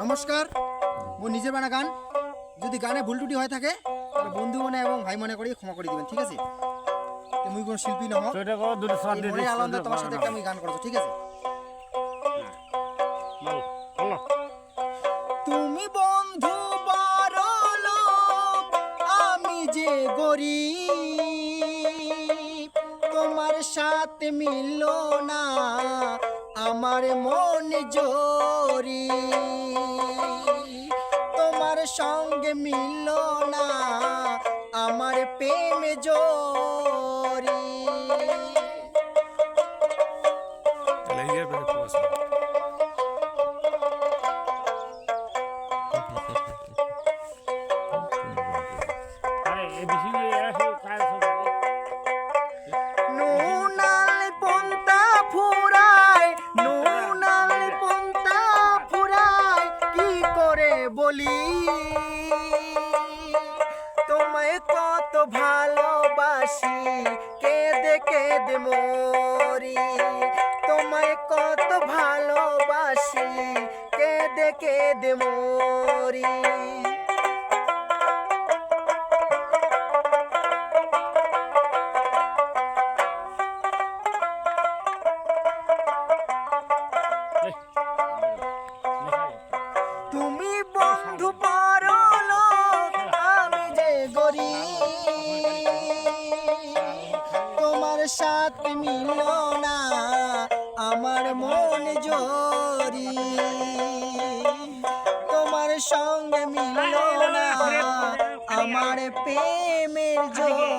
নমস্কার। মোর নিজের বানা গান। যদি গানে ভুল ত্রুটি হয়ে থাকে তাহলে বন্ধু মনে এবং ভাই মনে করে ক্ষমা করে দিবেন ঠিক আছে? তো মুই কোনো শিল্পী নহ দিস, আনন্দে তোমার সাথে একটা আমি গান করছ ঠিক আছে। তুমি বন্ধু বড় আমি যে গরিব তোমার সাথে মিলল না আমার মন জোরি। সঙ্গে মিলল না। আমার প্রেম জোরি। এই বেশি নিয়ে কাজ বলি তোমায় কত ভালোবাসি কেঁদে কেঁদে মরি। তোমায় কত ভালোবাসি কেঁদে কেঁদে মরি। বন্ধু পরলো আমি যে গরিব তোমার সাথে মিলল না আমার মন জরি তোমার সঙ্গে মিলল না আমার প্রেমের জরি।